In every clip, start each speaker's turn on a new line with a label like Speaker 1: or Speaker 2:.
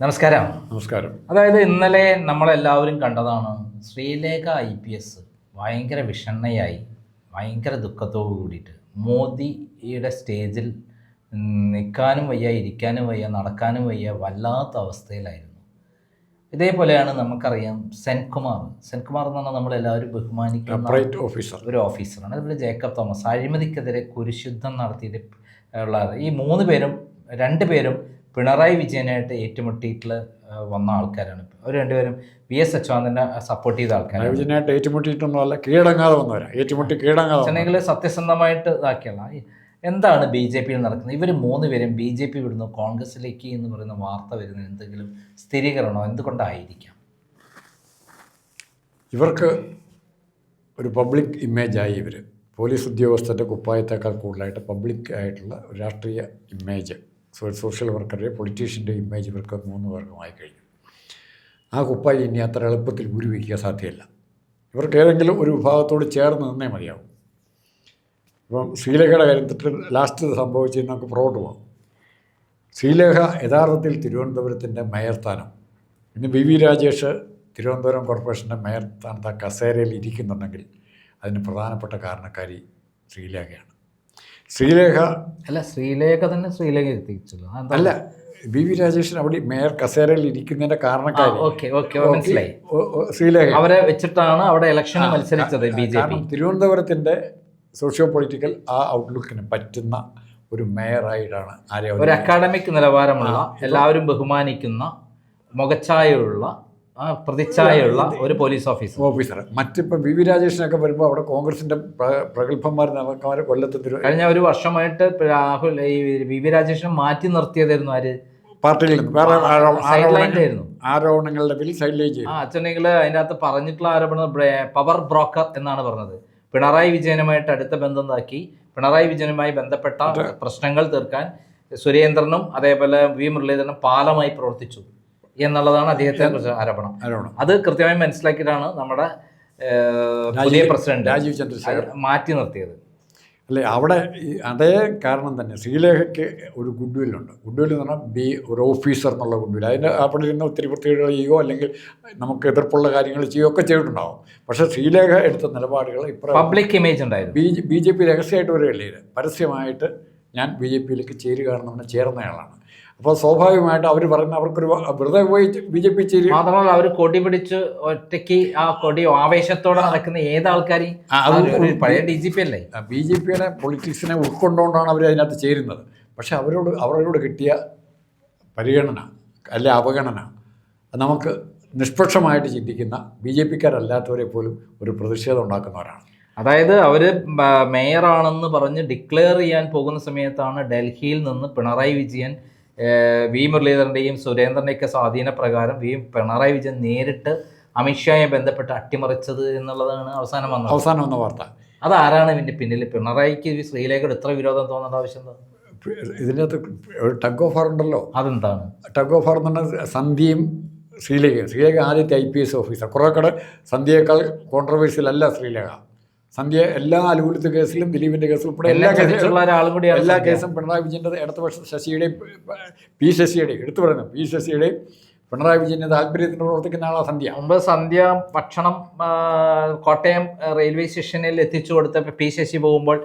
Speaker 1: നമസ്കാരം.
Speaker 2: നമസ്കാരം.
Speaker 1: അതായത് ഇന്നലെ നമ്മളെല്ലാവരും കണ്ടതാണ് ശ്രീലേഖ ഐ പി എസ് ഭയങ്കര വിഷണ്ണയായി ഭയങ്കര ദുഃഖത്തോടു കൂടിയിട്ട്. മോദിയുടെ സ്റ്റേജിൽ നിൽക്കാനും വയ്യ ഇരിക്കാനും വയ്യ നടക്കാനും വയ്യ വല്ലാത്ത അവസ്ഥയിലായിരുന്നു. ഇതേപോലെയാണ് നമുക്കറിയാം സെൻകുമാർ. സെൻകുമാർ എന്ന് പറഞ്ഞാൽ നമ്മളെല്ലാവരും ബഹുമാനിക്കുന്ന
Speaker 2: ഓഫീസർ
Speaker 1: ഒരു ഓഫീസറാണ്. അതുപോലെ ജേക്കബ് തോമസ് അഴിമതിക്കെതിരെ കുരിശുദ്ധം നടത്തിയിട്ട് ഉള്ള ഈ മൂന്ന് പേരും രണ്ട് പേരും പിണറായി വിജയനായിട്ട് ഏറ്റുമുട്ടിയിട്ടുള്ള വന്ന ആൾക്കാരാണ് അവർ രണ്ടുപേരും വി എസ് അച്യുതാനന്ദനെ സപ്പോർട്ട് ചെയ്ത ആൾക്കാരാണ്.
Speaker 2: വിജയനായിട്ട് ഏറ്റുമുട്ടിയിട്ടൊന്നും അല്ല കീഴടങ്ങാതെ വന്നവരാണ് ഏറ്റുമുട്ടി കീഴടങ്ങാതെ ചെന്നെങ്കിൽ
Speaker 1: ചെന്നൈയിൽ സത്യസന്ധമായിട്ട് ഇതാക്കിയല്ല. എന്താണ് ബി ജെ പിയിൽ നടക്കുന്നത്? ഇവർ മൂന്ന് പേരും ബി ജെ പി വിടുന്നു കോൺഗ്രസിലേക്ക് എന്ന് പറയുന്ന വാർത്ത വരുന്ന. എന്തെങ്കിലും സ്ഥിരീകരണമോ? എന്തുകൊണ്ടായിരിക്കാം?
Speaker 2: ഇവർക്ക് ഒരു പബ്ലിക് ഇമേജായി ഇവർ പോലീസ് ഉദ്യോഗസ്ഥന്റെ കുപ്പായത്തേക്കാൾ കൂടുതലായിട്ട് പബ്ലിക് ആയിട്ടുള്ള ഒരു രാഷ്ട്രീയ ഇമേജ്. സോഷ്യൽ വർക്കറുടെ പൊളിറ്റീഷ്യന്റെ ഇമേജ് ഇവർക്ക് മൂന്ന് വർഗമായി കഴിഞ്ഞു. ആ കുപ്പായി ഇനി അത്ര എളുപ്പത്തിൽ ഉരുവിക്കുക സാധ്യമല്ല ഇവർക്ക് ഏതെങ്കിലും ഒരു വിഭാഗത്തോട് ചേർന്ന് നിന്നേ മതിയാവും. ഇപ്പം ശ്രീലേഖയുടെ കാര്യത്തിൽ ലാസ്റ്റ് സംഭവിച്ചത് നമുക്ക് പുറകോട്ട് പോകാം. ശ്രീലേഖ യഥാർത്ഥത്തിൽ തിരുവനന്തപുരത്തിന്റെ മേയർ സ്ഥാനം ഇന്ന് വി വി രാജേഷ് തിരുവനന്തപുരം കോർപ്പറേഷന്റെ മേയർ സ്ഥാനത്ത് കസേരയിൽ ഇരിക്കുന്നുണ്ടെങ്കിൽ അതിന് പ്രധാനപ്പെട്ട കാരണക്കാരി ശ്രീലേഖയാണ്. ശ്രീലേഖ.
Speaker 1: അല്ല ശ്രീലേഖ തന്നെ ശ്രീലേഖ എത്തിച്ചല്ലോ?
Speaker 2: അല്ല ബി വി രാജേഷൻ അവിടെ മേയർ കസേരയിൽ ഇരിക്കുന്നതിന്റെ
Speaker 1: കാരണക്കാർ
Speaker 2: കാരണക്കാരി
Speaker 1: ഓക്കെ ഓക്കെ മനസ്സിലായി.
Speaker 2: ഓ, ഓ, ശ്രീലേഖ.
Speaker 1: അവരെ വെച്ചിട്ടാണ് അവിടെ ഇലക്ഷൻ മത്സരിച്ചത് ബി ജെ പി.
Speaker 2: തിരുവനന്തപുരത്തിന്റെ സോഷ്യോ പൊളിറ്റിക്കൽ ആ ഔട്ട്ലുക്കിന് പറ്റുന്ന ഒരു മേയറായിട്ടാണ് ആരെ
Speaker 1: ഒരു അക്കാഡമിക് നിലവാരമുള്ള എല്ലാവരും ബഹുമാനിക്കുന്ന മുഖച്ഛായയുള്ള ആ, പ്രതിച്ഛായുള്ള ഒരു പോലീസ് ഓഫീസർ.
Speaker 2: ഓഫീസർ. മറ്റിപ്പോൾ വി വി രാജേഷിനൊക്കെ വരുമ്പോൾ അവിടെ കോൺഗ്രസിന്റെ പ്ര- പ്രഗത്ഭന്മാർ നമുക്കവരെ കൊല്ലത്ത്
Speaker 1: കഴിഞ്ഞ ഒരു വർഷമായിട്ട് രാഹുൽ ഈ വി വി രാജേഷിനെ മാറ്റി നിർത്തിയതായിരുന്നു ആര്?
Speaker 2: പാർട്ടിയിൽ നിന്ന് വേറെ ആരോപണങ്ങളുടെ പേരിൽ സൈഡിലേക്ക്
Speaker 1: ആ അച്ഛനെങ്കിൽ അതിന്റെ അകത്ത് പറഞ്ഞിട്ടുള്ള ആരോപണം പവർ ബ്രോക്കർ എന്നാണ് പറഞ്ഞത്. പിണറായി വിജയനുമായിട്ട് അടുത്ത ബന്ധം ഉണ്ടാക്കി പിണറായി വിജയനുമായി ബന്ധപ്പെട്ട പ്രശ്നങ്ങൾ തീർക്കാൻ സുരേന്ദ്രനും അതേപോലെ വി മുരളീധരനും പാലമായി പ്രവർത്തിച്ചു. എന്നുള്ളതാണ് അദ്ദേഹത്തെ കുറിച്ച് ആരോപണം.
Speaker 2: ആരോപണം.
Speaker 1: അത് കൃത്യമായി മനസ്സിലാക്കിയിട്ടാണ് നമ്മുടെ പുതിയ പ്രസിഡന്റ്
Speaker 2: രാജീവ് ചന്ദ്രശേഖർ
Speaker 1: മാറ്റി നിർത്തിയത്.
Speaker 2: അല്ലെ അവിടെ അതേ കാരണം തന്നെ ശ്രീലേഖയ്ക്ക് ഒരു ഗുഡ് വില്ലുണ്ട് ഗുഡ് വില്ല് എന്ന് പറഞ്ഞാൽ ബി ഒരു ഓഫീസർ എന്നുള്ള ഗുഡ് വില്ല് അതിന്റെ അവിടെ ഇരുന്ന് ഒത്തിരി പ്രത്യേകത ചെയ്യുകയോ അല്ലെങ്കിൽ നമുക്ക് എതിർപ്പുള്ള കാര്യങ്ങൾ ചെയ്യുകയോ ഒക്കെ ചെയ്തിട്ടുണ്ടാവും. പക്ഷേ ശ്രീലേഖ എടുത്ത നിലപാടുകൾ ഇപ്പം
Speaker 1: പബ്ലിക് ഇമേജ് ഉണ്ടായിരുന്നു.
Speaker 2: ബി ബി ജെ പി രഹസ്യമായിട്ട് വരികയല്ലേ പരസ്യമായിട്ട് ഞാൻ ബി ജെ പിയിലേക്ക് ചേരുകയാണെന്ന് പറഞ്ഞാൽ ചേർന്നയാളാണ്. അപ്പോൾ സ്വാഭാവികമായിട്ട് അവർ പറയുന്ന അവർക്കൊരു വെറുതെ പോയി ബി ജെ പി
Speaker 1: മാത്രമല്ല അവർ കൊടി പിടിച്ച് ഒറ്റയ്ക്ക് ആ കൊടി ആവേശത്തോടെ നടക്കുന്ന ഏത് ആൾക്കാരെയും
Speaker 2: ആ,
Speaker 1: ഒരു പഴയ ഡി ജി പി അല്ലേ?
Speaker 2: ബി ജെ പിയുടെ പൊളിറ്റിക്സിനെ ഉൾക്കൊണ്ടുകൊണ്ടാണ് അവർ അതിനകത്ത് ചേരുന്നത്. പക്ഷെ അവരോട് അവരോട് കിട്ടിയ പരിഗണന അല്ലെ അവഗണന നമുക്ക് നിഷ്പക്ഷമായിട്ട് ചിന്തിക്കുന്ന ബി ജെ പിക്കാരല്ലാത്തവരെ പോലും ഒരു പ്രതിഷേധം ഉണ്ടാക്കുന്നവരാണ്.
Speaker 1: അതായത് അവർ മേയറാണെന്ന് പറഞ്ഞ് ഡിക്ലെയർ ചെയ്യാൻ പോകുന്ന സമയത്താണ് ഡൽഹിയിൽ നിന്ന് പിണറായി വിജയൻ വി മുരളീധരന്റെയും സുരേന്ദ്രന്റെയൊക്കെ സ്വാധീന പ്രകാരം വി പിണറായി വിജയൻ നേരിട്ട് അമിത്ഷായെ ബന്ധപ്പെട്ട് അട്ടിമറിച്ചത് എന്നുള്ളതാണ് അവസാനം വന്നത്.
Speaker 2: അവസാനം വന്ന വാർത്ത.
Speaker 1: അതാരാണ് ഇതിന്റെ പിന്നിൽ പിണറായിക്ക് ശ്രീലേഖയുടെ ഇത്ര വിരോധം തോന്നേണ്ട ആവശ്യം എന്താ?
Speaker 2: ഇതിനകത്ത് ടഗ് ഓഫ് ഉണ്ടല്ലോ.
Speaker 1: അതെന്താണ്?
Speaker 2: ടഗ് ഓഫ് എന്ന് പറഞ്ഞാൽ സന്ധ്യയും ശ്രീലേഖ ശ്രീലേഖ ആദ്യത്തെ ഐ പി എസ് ഓഫീസർ. കുറേ കടെ സന്ധ്യയേക്കാൾ കോൺട്രവേഴ്സ്യൽ അല്ല ശ്രീലേഖ. സന്ധ്യ എല്ലാ അലുകുലത്ത് കേസിലും ദിലീപിന്റെ കേസിലും ഉൾപ്പെടെ എല്ലാ കേസിലും
Speaker 1: ഒരാളും കൂടിയാണ്
Speaker 2: എല്ലാ കേസും പിണറായി വിജയന്റെ ഇടതുപക്ഷ ശശിയുടെയും പി ശശിയുടെയും എടുത്തു പറയുന്നു പി ശശിയുടെയും പിണറായി വിജയന്റെ താല്പര്യത്തിന് പ്രവർത്തിക്കുന്ന ആളാണ് സന്ധ്യ.
Speaker 1: മുമ്പ് സന്ധ്യ ഭക്ഷണം കോട്ടയം റെയിൽവേ സ്റ്റേഷനിൽ എത്തിച്ചു കൊടുത്ത പി ശശി പോകുമ്പോൾ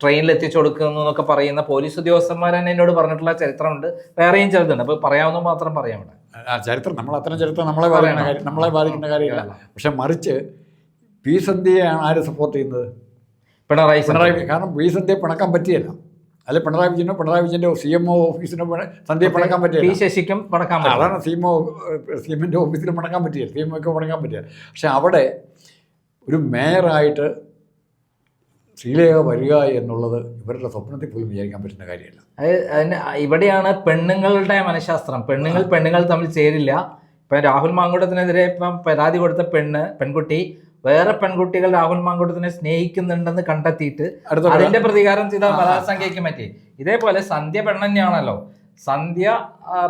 Speaker 1: ട്രെയിനിൽ എത്തിച്ചു കൊടുക്കുന്നു എന്നൊക്കെ പറയുന്ന പോലീസ് ഉദ്യോഗസ്ഥന്മാർ തന്നെ എന്നോട് പറഞ്ഞിട്ടുള്ള ചരിത്രമുണ്ട്. വേറെയും ചിലതുണ്ട്. അപ്പോൾ പറയാവുന്ന മാത്രം പറയാം ഇവിടെ.
Speaker 2: ആ ചരിത്രം നമ്മൾ അത്തരം ചരിത്രം നമ്മളെ പറയണ. കാര്യം നമ്മളെ ബാധിക്കുന്ന കാര്യമില്ല. പക്ഷെ മറിച്ച് പി സന്ധ്യയാണ് ആര് സപ്പോർട്ട് ചെയ്യുന്നത്?
Speaker 1: പിണറായി
Speaker 2: പിണറായി വിജയൻ. കാരണം പി സന്ധ്യയെ പിണക്കാൻ പറ്റിയല്ല. അല്ലെ പിണറായി വിജയനോ പിണറായി വിജയന്റെ സി എം ഒ ഓഫീസിനോ സന്ധ്യയെ പിണക്കാൻ
Speaker 1: പി
Speaker 2: പറ്റില്ല
Speaker 1: ശശിക്കും
Speaker 2: പിണക്കാൻ അതാണ് സി എം ഒ സി എമ്മിന്റെ ഓഫീസിൽ പിണക്കാൻ പറ്റിയില്ല. സി എം ഒക്കെ പിണക്കാൻ പറ്റിയ പക്ഷെ അവിടെ ഒരു മേയറായിട്ട് ശ്രീലേഖ വരിക എന്നുള്ളത് ഇവരുടെ സ്വപ്നത്തിൽ പോലും വിചാരിക്കാൻ പറ്റുന്ന കാര്യമല്ല.
Speaker 1: അത് അതിന് ഇവിടെയാണ് പെണ്ണുങ്ങളുടെ മനഃശാസ്ത്രം. പെണ്ണുങ്ങൾ പെണ്ണുങ്ങൾ തമ്മിൽ ചേരില്ല. ഇപ്പം രാഹുൽ മാങ്കൂട്ടത്തിനെതിരെ ഇപ്പം പരാതി കൊടുത്ത പെണ്ണ് പെൺകുട്ടി വേറെ പെൺകുട്ടികൾ രാഹുൽ മാങ്കൂട്ടത്തിനെ സ്നേഹിക്കുന്നുണ്ടെന്ന് കണ്ടെത്തിയിട്ട് അതിന്റെ പ്രതികാരം ചെയ്ത ബലാത്സംഖ്യയ്ക്ക് പറ്റി. ഇതേപോലെ സന്ധ്യ പെണ്ണന്നെയാണല്ലോ സന്ധ്യ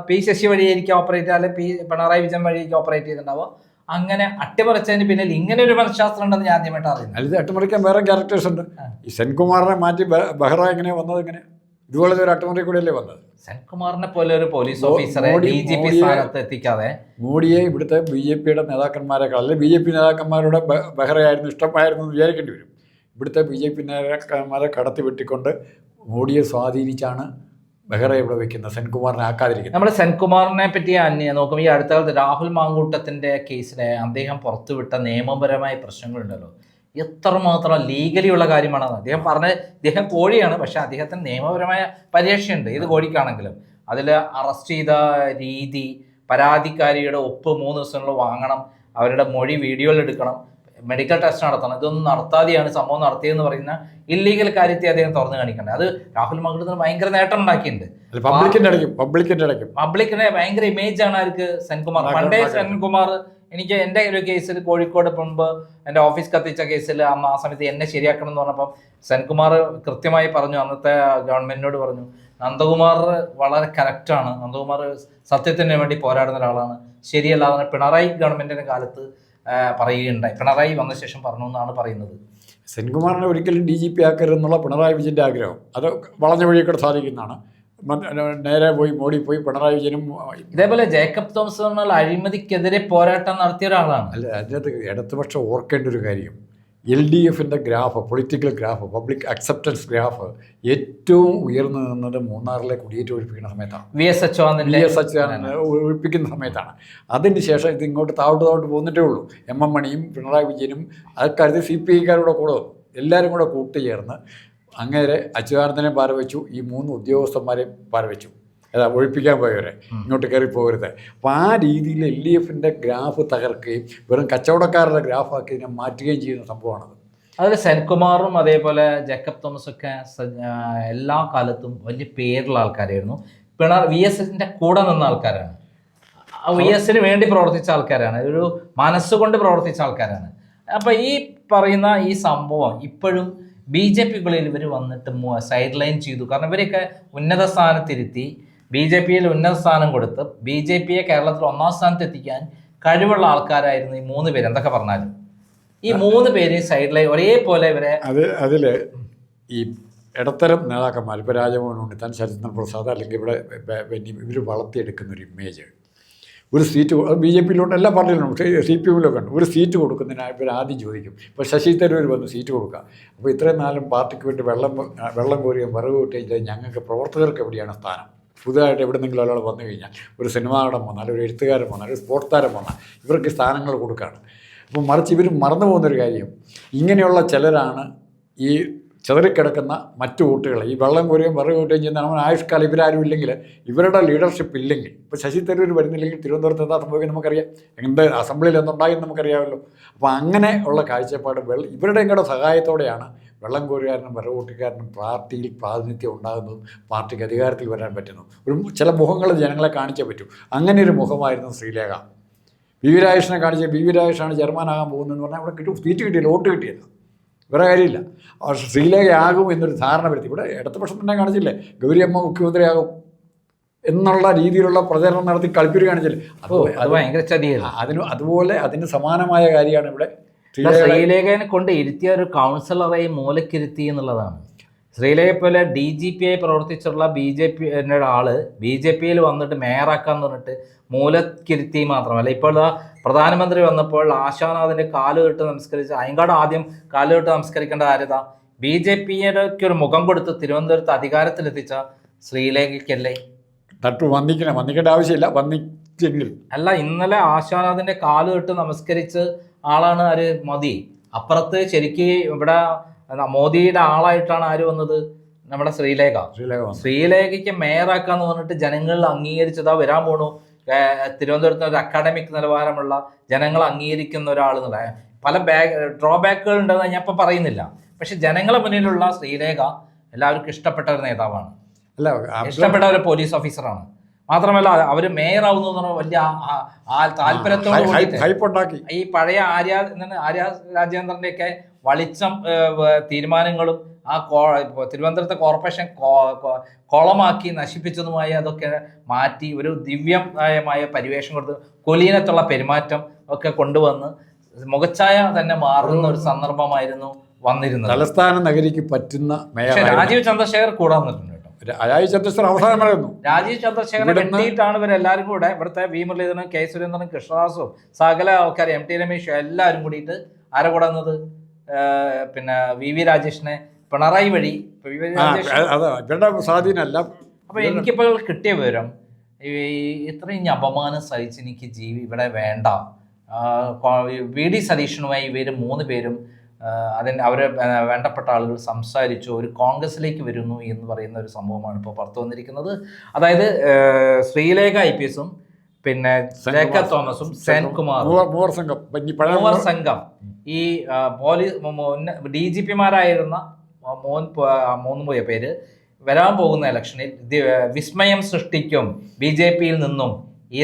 Speaker 1: പി ശശി വഴിയായിരിക്കും ഓപ്പറേറ്റ് അല്ലെ പി പിണറായി വിജയൻ വഴിയായിരിക്കും ഓപ്പറേറ്റ് ചെയ്തിട്ടുണ്ടാവുക അങ്ങനെ അട്ടിമറിച്ചതിന് പിന്നിൽ ഇങ്ങനെ ഒരു മനഃശാസ്ത്രം ഉണ്ടെന്ന് ഞാൻ ആദ്യമായിട്ട് അറിയുന്നത്
Speaker 2: അല്ല അട്ടിമറിക്കാൻ വേറെ ക്യാരക്ടേഴ്സ് ഉണ്ട്. ഈ സെൻകുമാറിനെ മാറ്റി ബെഹ്റ എങ്ങനെ വന്നത് എങ്ങനെ ഇതുപോലത്തെ ഒരു അട്ടിമറി കൂടെയല്ലേ വന്നത്?
Speaker 1: സെൻകുമാറിനെ പോലെ ഒരു പോലീസ് ഓഫീസറെ ഡി ജി പി സ്ഥാനത്ത് എത്തിക്കാതെ
Speaker 2: മോഡിയെ ഇവിടുത്തെ ബി ജെ പിയുടെ നേതാക്കന്മാരെക്കാൾ അല്ലെങ്കിൽ ബി ജെ പി നേതാക്കന്മാരുടെ ബഹറയായിരുന്നു ബഹ്റയായിരുന്നു ഇഷ്ടമായിരുന്നു എന്ന് വിചാരിക്കേണ്ടി വരും. ഇവിടുത്തെ ബി ജെ പി നേതാക്കന്മാരെ കടത്തി വെട്ടിക്കൊണ്ട് മോഡിയെ സ്വാധീനിച്ചാണ് ബെഹ്റ ഇവിടെ വെക്കുന്നത് സെൻകുമാറിനെ ആക്കാതിരിക്കുന്നത്.
Speaker 1: നമ്മൾ സെൻകുമാറിനെ പറ്റി അന്യ നോക്കുമ്പോൾ ഈ അടുത്ത കാലത്ത് രാഹുൽ മാങ്കൂട്ടത്തിന്റെ കേസിലെ അദ്ദേഹം പുറത്തുവിട്ട നിയമപരമായ പ്രശ്നങ്ങളുണ്ടല്ലോ. എത്രമാത്രം ലീഗലി ഉള്ള കാര്യമാണ് അദ്ദേഹം പറഞ്ഞ അദ്ദേഹം കോഴിയാണ് പക്ഷെ അദ്ദേഹത്തിന് നിയമപരമായ പരീക്ഷയുണ്ട് ഏത് കോഴിക്കാണെങ്കിലും. അതിൽ അറസ്റ്റ് ചെയ്ത രീതി പരാതിക്കാരിയുടെ ഒപ്പ് മൂന്ന് ദിവസങ്ങളിൽ വാങ്ങണം അവരുടെ മൊഴി വീഡിയോയിൽ എടുക്കണം മെഡിക്കൽ ടെസ്റ്റ് നടത്തണം ഇതൊന്നും നടത്താതെയാണ് സംഭവം നടത്തിയതെന്ന് പറയുന്ന ഇല്ലീഗൽ കാര്യത്തെ അദ്ദേഹം തുറന്നു കാണിക്കേണ്ടത് അത് രാഹുൽ മകളുടെ ഭയങ്കര നേട്ടം ഉണ്ടാക്കിയിട്ടുണ്ട്.
Speaker 2: പബ്ലിക്കിന്റെ പബ്ലിക്കിന്റെ ഇടയ്ക്കും പബ്ലിക്കിന്റെ ഇടയ്ക്കും.
Speaker 1: പബ്ലിക്കിനെ ഭയങ്കര ഇമേജ് ആണ് ആർക്ക് സെൻകുമാർ. പണ്ടേ. സെൻകുമാർ എനിക്ക് എന്റെ ഒരു കേസിൽ കോഴിക്കോട് മുമ്പ് എന്റെ ഓഫീസ് കത്തിച്ച കേസിൽ അമ്മ ആ സമയത്ത് എന്നെ ശരിയാക്കണം എന്ന് പറഞ്ഞപ്പം സെൻകുമാർ കൃത്യമായി പറഞ്ഞു അന്നത്തെ ഗവൺമെന്റിനോട് പറഞ്ഞു നന്ദകുമാർ വളരെ കറക്റ്റാണ് നന്ദകുമാർ സത്യത്തിന് വേണ്ടി പോരാടുന്ന ഒരാളാണ് ശരിയല്ലാതെ പിണറായി ഗവൺമെന്റിന്റെ കാലത്ത് പറയുകയുണ്ടായി. പിണറായി വന്ന ശേഷം പറഞ്ഞു എന്നാണ് പറയുന്നത്.
Speaker 2: സെൻകുമാറിനെ ഒരിക്കലും ഡി ജി പി ആക്കരുതെന്നുള്ള പിണറായി വിജയന്റെ ആഗ്രഹം അത് വളഞ്ഞ വഴിയൊക്കെ സാധിക്കുന്നതാണ്. നേരെ പോയി മോടി പോയി പിണറായി വിജയനും
Speaker 1: ഇതേപോലെ ജേക്കബ് തോമസ് പറഞ്ഞാൽ അഴിമതിക്കെതിരെ പോരാട്ടം നടത്തിയ ഒരാളാണ്.
Speaker 2: അല്ല അതിനകത്ത് ഇടതുപക്ഷം ഓർക്കേണ്ട ഒരു കാര്യം. എൽ ഡി എഫിന്റെ graph political graph public acceptance graph ഏറ്റവും ഉയർന്നു നിന്നത് മൂന്നാറിലെ കുടിയേറ്റം ഒഴിപ്പിക്കുന്ന സമയത്താണ്.
Speaker 1: വി എസ്
Speaker 2: വി
Speaker 1: അച്യുതാനന്ദന്റെ
Speaker 2: എസ് അച്യുതാനന്ദൻ ഒഴിപ്പിക്കുന്ന സമയത്താണ്. അതിന് ശേഷം ഇത് ഇങ്ങോട്ട് താഴോട്ട് താഴോട്ട് പോന്നിട്ടേ ഉള്ളൂ. എം എം മണിയും പിണറായി വിജയനും അക്കാര്യത്തിൽ സി പി ഐക്കാരുടെ കൂടെ എല്ലാവരും കൂടെ കൂട്ടുചേർന്ന് അങ്ങേരെ അച്യുതാനന്ദനെ പാരവെച്ചു ഈ മൂന്ന് ഉദ്യോഗസ്ഥന്മാരെ പാരവെച്ചു. അതാ ഒഴിപ്പിക്കാൻ പോയവരെ ഇങ്ങോട്ട് കയറി പോകരുത്. അപ്പോൾ ആ രീതിയിൽ എൽ ഡി എഫിന്റെ ഗ്രാഫ് തകർക്കുകയും വെറും കച്ചവടക്കാരുടെ ഗ്രാഫാക്കി ഇതിനെ മാറ്റുകയും ചെയ്യുന്ന സംഭവമാണത്.
Speaker 1: അതിൽ സെൻകുമാറും അതേപോലെ ജേക്കബ് തോമസൊക്കെ എല്ലാ കാലത്തും വലിയ പേരുള്ള ആൾക്കാരായിരുന്നു. പിണർ വി എസ് എസിന്റെ കൂടെ നിന്ന ആൾക്കാരാണ്. വി എസിന് വേണ്ടി പ്രവർത്തിച്ച ആൾക്കാരാണ്. ഒരു മനസ്സുകൊണ്ട് പ്രവർത്തിച്ച ആൾക്കാരാണ്. അപ്പോൾ ഈ പറയുന്ന ഈ സംഭവം ഇപ്പോഴും ബി ജെ പികളിൽ ഇവർ വന്നിട്ട് സൈഡ് ലൈൻ ചെയ്തു. കാരണം ഇവരെയൊക്കെ ഉന്നത സ്ഥാനത്തിരുത്തി ബി ജെ പിയിൽ ഉന്നത സ്ഥാനം കൊടുത്ത് ബി ജെ പിയെ കേരളത്തിൽ ഒന്നാം സ്ഥാനത്ത് എത്തിക്കാൻ കഴിവുള്ള ആൾക്കാരായിരുന്നു ഈ മൂന്ന് പേര്. എന്തൊക്കെ പറഞ്ഞാലും. ഈ മൂന്ന് പേര് സൈഡ് ലൈൻ ഒരേപോലെ ഇവരെ
Speaker 2: അത് അതിൽ ഈ ഇടത്തരം നേതാക്കന്മാർ ഇപ്പോൾ രാജമോഹൻ ഉണ്ണിത്താൻ ശരത്ചന്ദ്ര പ്രസാദ് അല്ലെങ്കിൽ ഇവിടെ ഇവർ വളർത്തിയെടുക്കുന്ന ഒരു ഇമേജ്. ഒരു സീറ്റ് ബി ജെ പിയിലോട്ട് എല്ലാ പാർട്ടിയിലും സി പി എമ്മിലൊക്കെ ഉണ്ട്. ഒരു സീറ്റ് കൊടുക്കുന്നതിന് ഇവർ ആദ്യം ചോദിക്കും. ഇപ്പോൾ ശശി തരൂർ വന്ന് സീറ്റ് കൊടുക്കുക അപ്പോൾ ഇത്രയും നാളും പാർട്ടിക്ക് വേണ്ടി വെള്ളം വെള്ളം കോരുകയും വിറവ് കിട്ടുകയും ചെയ്ത് ഞങ്ങൾക്ക് പ്രവർത്തകർക്ക് എവിടെയാണ് സ്ഥാനം? പുതുതായിട്ട് എവിടെന്നെങ്കിലും ഒരാൾ വന്നു കഴിഞ്ഞാൽ ഒരു സിനിമാ നടൻ വന്നാൽ ഒരു എഴുത്തുകാരൻ വന്നാൽ ഒരു സ്പോർട്സ് താരം വന്നാൽ ഇവർക്ക് സ്ഥാനങ്ങൾ കൊടുക്കുകയാണ് അപ്പോൾ മറിച്ച് ഇവർ മറന്നു പോകുന്നൊരു കാര്യം ഇങ്ങനെയുള്ള ചിലരാണ് ഈ ചിതറിക്കിടക്കുന്ന മറ്റു കൂട്ടുകൾ ഈ വെള്ളം കോരുകയും വിറക് കൂട്ടുകയും ചെയ്യുന്ന നമ്മൾ ആയുഷ്കാലം ഇവരാരും ഇല്ലെങ്കിൽ ഇവരുടെ ലീഡർഷിപ്പ് ഇല്ലെങ്കിൽ ഇപ്പോൾ ശശി തരൂർ വരുന്നില്ലെങ്കിൽ തിരുവനന്തപുരത്ത് എന്താ സംഭവിക്കുന്നത് നമുക്കറിയാം. എന്ത് അസംബ്ലിയിൽ എന്തുണ്ടായെന്ന് നമുക്കറിയാമല്ലോ. അപ്പോൾ അങ്ങനെ ഉള്ള കാഴ്ചപ്പാട് വെള്ള ഇവരുടെയും കൂടെ സഹായത്തോടെയാണ് വെള്ളം കോരുകാരനും വിറക് കൂട്ടുകാരനും പാർട്ടിയിൽ പ്രാതിനിധ്യം ഉണ്ടാകുന്നതും പാർട്ടിക്ക് അധികാരത്തിൽ വരാൻ പറ്റുന്നു ഒരു ചില മുഖങ്ങൾ ജനങ്ങളെ കാണിച്ചേ പറ്റൂ. അങ്ങനെ ഒരു മുഖമായിരുന്നു ശ്രീലേഖ. വി വി രാജേഷിനെ കാണിച്ച് വി വി രാജേഷാണ് ചെയർമാനാകാൻ പോകുന്നതെന്ന് പറഞ്ഞാൽ അവിടെ കിട്ടും സീറ്റ് കിട്ടിയില്ല വോട്ട് കിട്ടിയില്ല. വേറെ കാര്യമില്ല. ശ്രീലേഖയാകും എന്നൊരു ധാരണ വരുത്തി. ഇവിടെ ഇടതുപക്ഷം തന്നെ കാണിച്ചില്ലേ? ഗൗരിയമ്മ മുഖ്യമന്ത്രിയാകും എന്നുള്ള രീതിയിലുള്ള പ്രചരണം നടത്തി കളിപ്പിരി കാണിച്ചില്ലേ?
Speaker 1: അപ്പോൾ അത് ഭയങ്കര ചതിയല്ല?
Speaker 2: അതിന് അതുപോലെ അതിന് സമാനമായ കാര്യമാണ് ഇവിടെ
Speaker 1: ശ്രീലേഖനെ കൊണ്ട് ഇരുത്തിയ ഒരു കൗൺസിലറായി മൂലക്കിരുത്തി എന്നുള്ളതാണ്. ശ്രീലേഖയെ പോലെ ഡി ജി പി ആയി പ്രവർത്തിച്ചുള്ള ബി ജെ പി ആൾ ബി ജെ പിയിൽ വന്നിട്ട് മേയറാക്കാന്ന് പറഞ്ഞിട്ട് മൂലക്കിരുത്തി മാത്രമല്ല. ഇപ്പോൾ പ്രധാനമന്ത്രി വന്നപ്പോൾ ആശാനാഥിന്റെ കാലുകെട്ട് നമസ്കരിച്ച് അയങ്കാട് ആദ്യം കാലുകെട്ട് നമസ്കരിക്കേണ്ട ആര്യതാ ബി ജെ പിയുടെ ഒരു മുഖം കൊടുത്ത് തിരുവനന്തപുരത്ത് അധികാരത്തിലെത്തിച്ച ശ്രീലേഖയ്ക്കല്ലേ?
Speaker 2: തട്ടു വന്നിക്കണം വന്നിക്കേണ്ട ആവശ്യമില്ല. വന്നിച്ചെങ്കിൽ.
Speaker 1: അല്ല ഇന്നലെ ആശാനാഥിന്റെ കാലുകെട്ട് നമസ്കരിച്ച് ആളാണ് ആര്? മോദി. അപ്പുറത്ത് ശരിക്കും ഇവിടെ മോദിയുടെ ആളായിട്ടാണ് ആര് വന്നത്? നമ്മുടെ ശ്രീലേഖ.
Speaker 2: ശ്രീലേഖ
Speaker 1: ശ്രീലേഖയ്ക്ക് മേയറാക്കാന്ന് പറഞ്ഞിട്ട് ജനങ്ങളിൽ അംഗീകരിച്ചതാ വരാൻ പോണു. തിരുവനന്തപുരത്ത് ഒരു അക്കാഡമിക് നിലവാരമുള്ള ജനങ്ങൾ അംഗീകരിക്കുന്ന ഒരാൾ എന്നുള്ള പല ബാക്ക് ഡ്രോബാക്കുകൾ ഉണ്ടെന്ന് ഞാൻ ഇപ്പം പറയുന്നില്ല. പക്ഷെ ജനങ്ങളെ മുന്നിലുള്ള ശ്രീലേഖ എല്ലാവർക്കും ഇഷ്ടപ്പെട്ട ഒരു നേതാവാണ്.
Speaker 2: അല്ല
Speaker 1: ഇഷ്ടപ്പെട്ട ഒരു പോലീസ് ഓഫീസറാണ് മാത്രമല്ല അവർ മേയർ ആവുന്നു എന്ന് പറഞ്ഞാൽ വലിയ താല്പര്യത്തോട് ഈ പഴയ ആര്യ ആര്യ രാജേന്ദ്രന്റെ ഒക്കെ വളിച്ചം തീരുമാനങ്ങളും ആ തിരുവനന്തപുരത്തെ കോർപ്പറേഷൻ കോളമാക്കി നശിപ്പിച്ചതുമായി അതൊക്കെ മാറ്റി ഒരു ദിവ്യമായ പരിവേഷം കൊടുത്ത് കൊലീനത്തുള്ള പെരുമാറ്റം ഒക്കെ കൊണ്ടുവന്ന് മുഖച്ഛായ തന്നെ മാറുന്ന ഒരു സന്ദർഭമായിരുന്നു വന്നിരുന്നത്.
Speaker 2: തലസ്ഥാന നഗരിക്ക് പറ്റുന്ന
Speaker 1: രാജീവ് ചന്ദ്രശേഖർ കൂടാൻ
Speaker 2: അയായി ചന്ദ്രശേഖർ അവസാനം പറയുന്നു
Speaker 1: രാജീവ്
Speaker 2: ചന്ദ്രശേഖരൻ
Speaker 1: എത്തിയിട്ടാണ് ഇവരെല്ലാവരും കൂടെ ഇവിടുത്തെ വി മുരളീധരനും കെ സുരേന്ദ്രനും കൃഷ്ണദാസും സകല ആൾക്കാരും എം ടി രമേശും എല്ലാവരും കൂടിയിട്ട് ആരെ കൂടെ വന്നത് പിന്നെ വി വി രാജേഷിനെ പിണറായി വഴി
Speaker 2: ഇവരുടെ സ്വാധീനമല്ല.
Speaker 1: അപ്പൊ എനിക്കിപ്പോൾ കിട്ടിയ വിവരം ഇത്രയും അപമാനം സഹിച്ച് എനിക്ക് ജീവി ഇവിടെ വേണ്ട. വി ഡി സതീഷനുമായി ഇവർ മൂന്ന് പേരും അതിന് അവരെ വേണ്ടപ്പെട്ട ആളുകൾ സംസാരിച്ചു ഒരു കോൺഗ്രസിലേക്ക് വരുന്നു എന്ന് പറയുന്ന ഒരു സംഭവമാണ് ഇപ്പോൾ പുറത്തു വന്നിരിക്കുന്നത്. അതായത് ശ്രീലേഖ ഐ പി എസും പിന്നെ ജേക്കബ് തോമസും സെൻകുമാറും
Speaker 2: സംഘം.
Speaker 1: ഈ പോലീസ് ഡി ജി പിമാരായിരുന്ന മോന്ന് മൂന്ന് പോയ പേര്. വരാൻ പോകുന്ന ഇലക്ഷനിൽ വിസ്മയം സൃഷ്ടിക്കും ബി ജെ പിയിൽ നിന്നും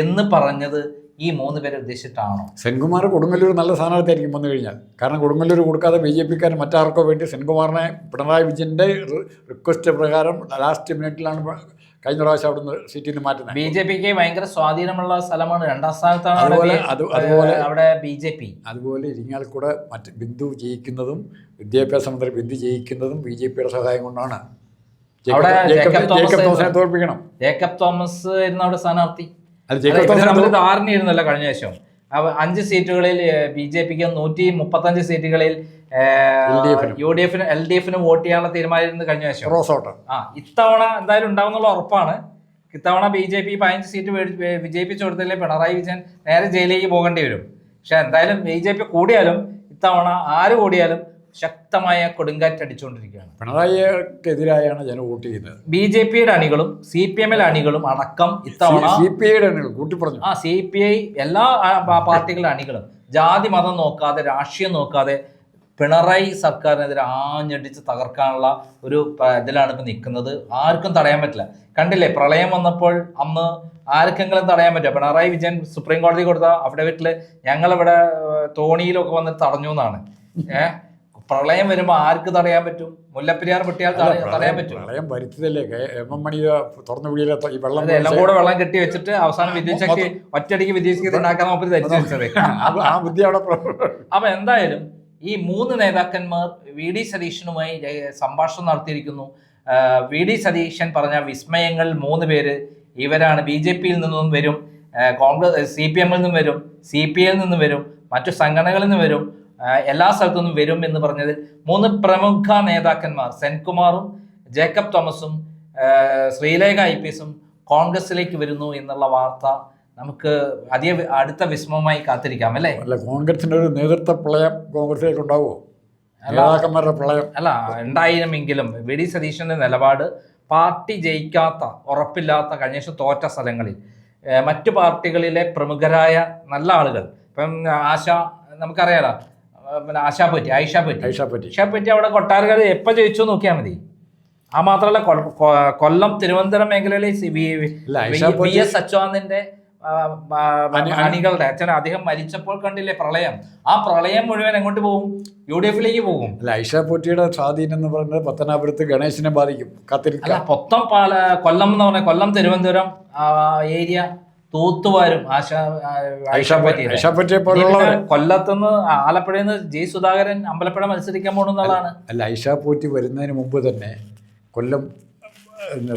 Speaker 1: എന്ന് പറഞ്ഞത് ഈ മൂന്ന് പേരെ ഉദ്ദേശിച്ചിട്ടാണോ?
Speaker 2: സെൻകുമാർ കൊടുങ്ങല്ലൂർ നല്ല സ്ഥാനാർത്ഥിയായിരിക്കും വന്നു കഴിഞ്ഞാൽ. കാരണം കൊടുങ്ങല്ലൂർ കൊടുക്കാതെ ബി ജെ പിക്കാർ മറ്റാർക്കോ വേണ്ടി സെൻകുമാറിനെ പിണറായി വിജയന്റെ റിക്വസ്റ്റ് പ്രകാരം ലാസ്റ്റ് മിനിറ്റിലാണ് കഴിഞ്ഞ പ്രാവശ്യം അവിടുന്ന് സീറ്റിൽ നിന്ന് മാറ്റുന്നത്
Speaker 1: ബി ജെ പിക്ക് ഭയങ്കര സ്വാധീനമുള്ള സ്ഥലമാണ്. രണ്ടാം സ്ഥാനത്താണ്
Speaker 2: അതുപോലെ അതുപോലെ
Speaker 1: അവിടെ ബി ജെ പി.
Speaker 2: അതുപോലെ ഇരിങ്ങാലക്കൂടെ മറ്റ് ബിന്ദു ജയിക്കുന്നതും വിദ്യാഭ്യാസ മന്ത്രി ബിന്ദു ജയിക്കുന്നതും ബി ജെ പിയുടെ സഹായം കൊണ്ടാണ്.
Speaker 1: അവിടെ
Speaker 2: ജേക്കബ്- തോമസിനെ തോൽപ്പിക്കണം.
Speaker 1: ജേക്കബ് തോമസ് ആയിരുന്നു അവിടെ സ്ഥാനാർത്ഥി. ധാരണയായിരുന്നല്ലോ കഴിഞ്ഞ അവ- അഞ്ച് സീറ്റുകളിൽ ബി ജെ പിക്ക് നൂറ്റി മുപ്പത്തഞ്ച് സീറ്റുകളിൽ. യു ഡി എഫിന്. എൽ ഡി എഫിന് വോട്ട് ചെയ്യാനുള്ള തീരുമാനമായിരുന്നു കഴിഞ്ഞ
Speaker 2: പ്രാവശ്യം.
Speaker 1: ആ ഇത്തവണ എന്തായാലും ഉണ്ടാവുന്നുള്ള ഉറപ്പാണ്. ഇത്തവണ ബി ജെ പി പതിനഞ്ച് സീറ്റ് വിജയിപ്പിച്ചു കൊടുത്തില്ലേ പിണറായി വിജയൻ നേരെ ജയിലിലേക്ക് പോകേണ്ടി വരും. പക്ഷെ എന്തായാലും ബി ജെ പി കൂടിയാലും ഇത്തവണ ആര് കൂടിയാലും ശക്തമായ കൊടുങ്കാറ്റ് അടിച്ചുകൊണ്ടിരിക്കുകയാണ്
Speaker 2: പിണറായിക്കെതിരായാണ് ജനം വോട്ട് ചെയ്യുന്നത്.
Speaker 1: ബി ജെ പിയുടെ അണികളും സി പി എമ്മിലെ അണികളും അടക്കം ഇത്തവണ
Speaker 2: സി പി ഐയുടെ അണികൾ കൂട്ടിപ്പറഞ്ഞു.
Speaker 1: ആ സി പി ഐ എല്ലാ പാർട്ടികളുടെ അണികളും ജാതി മതം നോക്കാതെ രാഷ്ട്രീയം നോക്കാതെ പിണറായി സർക്കാരിനെതിരെ ആഞ്ഞടിച്ച് തകർക്കാനുള്ള ഒരു ഇതിലാണ് ഇപ്പം നിൽക്കുന്നത്. ആർക്കും തടയാൻ പറ്റില്ല. കണ്ടില്ലേ പ്രളയം വന്നപ്പോൾ അന്ന് ആർക്കെങ്കിലും തടയാൻ പറ്റുമോ പിണറായി വിജയൻ സുപ്രീം കോടതി കൊടുത്ത അഫിഡവിറ്റിൽ ഞങ്ങളിവിടെ തോണിയിലൊക്കെ വന്നിട്ട് തടഞ്ഞു എന്നാണ്. ഏഹ് പ്രളയം വരുമ്പോൾ ആർക്ക് തടയാൻ പറ്റും? മുല്ലപ്പെരിയാർ പൊട്ടിയാൽ തട- തടയാൻ പറ്റും.
Speaker 2: പ്രളയം വരുത്തതല്ലേ എം എം മണി തുറന്നു പിടിയിലെ ഈ വെള്ളം
Speaker 1: എല്ലാം കൂടെ വെള്ളം കെട്ടി വെച്ചിട്ട് അവസാനം വിദ്യശക്തി ശക്തി ഒറ്റയടിക്ക് വിദ്യുത് ശക്തി ഉണ്ടാക്കാൻ നോക്കി ധരിച്ചു വെച്ചത്.
Speaker 2: ആ ബുദ്ധി അവിടെ
Speaker 1: അപ്പൊ എന്തായാലും ഈ മൂന്ന് നേതാക്കന്മാർ വി ഡി സതീശനുമായി സംഭാഷണം നടത്തിയിരിക്കുന്നു. വി ഡി സതീശൻ പറഞ്ഞ വിസ്മയങ്ങൾ മൂന്ന് പേര് ഇവരാണ്. ബി ജെ പിയിൽ നിന്നും വരും. കോൺഗ്രസ് സി പി എമ്മിൽ നിന്നും വരും. സി പി ഐയിൽ നിന്നും വരും. മറ്റു സംഘടനകളിൽ നിന്ന് വരും. എല്ലാ സ്ഥലത്തു നിന്നും വരും എന്ന് പറഞ്ഞതിൽ മൂന്ന് പ്രമുഖ നേതാക്കന്മാർ സെൻകുമാറും ജേക്കബ് തോമസും ശ്രീലേഖ ഐ പി എസും കോൺഗ്രസിലേക്ക് വരുന്നു എന്നുള്ള വാർത്ത നമുക്ക് അധിക അടുത്ത വിസ്മയമായി കാത്തിരിക്കാം അല്ലേ?
Speaker 2: അല്ല കോൺഗ്രസിന്റെ ഒരു നേതൃത്വ പ്രളയം കോൺഗ്രസിലേക്ക് ഉണ്ടാവുമോ? നേതാക്കന്മാരുടെ പ്രളയം.
Speaker 1: അല്ല ഉണ്ടായിരുന്നെങ്കിലും വി. ഡി. സതീശന്റെ നിലപാട് പാർട്ടി ജയിക്കാത്ത ഉറപ്പില്ലാത്ത കഴിഞ്ഞ വർഷം തോറ്റ സ്ഥലങ്ങളിൽ മറ്റു പാർട്ടികളിലെ പ്രമുഖരായ നല്ല ആളുകൾ. ഇപ്പം ആശ നമുക്കറിയാലോ പിന്നെ ആശാ പറ്റി ആയിഷ പറ്റി
Speaker 2: ഐഷ പറ്റി
Speaker 1: ആയിഷ പറ്റി അവിടെ കൊട്ടാരക്കാർ എപ്പോൾ ജയിച്ചു നോക്കിയാൽ മതി. ആ മാത്രമല്ല കൊല്ലം തിരുവനന്തപുരം മേഖലയിലെ സി- വി എസ് അച്യുതാനന്ദന്റെ അണികളുടെ അച്ഛൻ അദ്ദേഹം മരിച്ചപ്പോൾ കണ്ടില്ലേ പ്രളയം. ആ പ്രളയം മുഴുവൻ എങ്ങോട്ട് പോകും? യു ഡി എഫിലേക്ക് പോകും.
Speaker 2: അല്ല ഐഷ പോറ്റിയുടെ സ്വാധീനം എന്ന് പറയുന്നത് പത്തനാപുരത്ത് ഗണേശനെ ബാധിക്കും
Speaker 1: അല്ല
Speaker 2: കാത്തിരിക്കാം
Speaker 1: മൊത്തം പാല കൊല്ലം എന്ന് പറഞ്ഞ കൊല്ലം തിരുവനന്തപുരം ഏരിയ. തൂത്തുവാരും ആശ ആ,
Speaker 2: ഐഷ
Speaker 1: പറ്റിയില്ലേ?
Speaker 2: ഐഷ പറ്റിയെ പോലുള്ളവർ
Speaker 1: കൊല്ലത്തുനിന്ന് ആലപ്പുഴയിൽ നിന്ന് ജി സുധാകരൻ അമ്പലപ്പുഴ മത്സരിക്കാൻ പോകണമെന്നുള്ളതാണ്
Speaker 2: അല്ല ഐഷാപ്പൂറ്റി പോറ്റി വരുന്നതിന് മുമ്പ് തന്നെ കൊല്ലം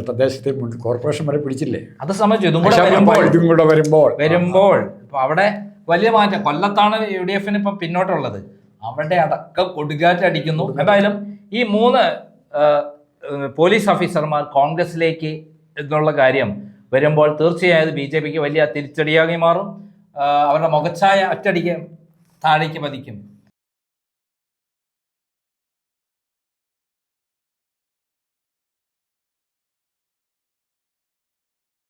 Speaker 2: പ്രദേശത്തെ കോർപ്പറേഷൻ വരെ പിടിച്ചില്ലേ?
Speaker 1: അത് സംബന്ധിച്ചു ഇതും കൂടെ വരുമ്പോൾ.
Speaker 2: ഇതും കൂടെ വരുമ്പോൾ.
Speaker 1: വരുമ്പോൾ. ഇപ്പൊ അവിടെ വലിയ മാറ്റം. കൊല്ലത്താണ് യു ഡി എഫിന് ഇപ്പം പിന്നോട്ടുള്ളത്. അവിടെ അടക്കം കൊടുങ്കാറ്റ് അടിക്കുന്നു. എന്തായാലും ഈ മൂന്ന് പോലീസ് ഓഫീസർമാർ കോൺഗ്രസിലേക്ക് എന്നുള്ള കാര്യം വരുമ്പോൾ തീർച്ചയായും ബി ജെ പിക്ക് വലിയ തിരിച്ചടിയാകി മാറും. അവരുടെ മുഖച്ഛായ അറ്റടിക്ക് താഴേക്ക് പതിക്കും.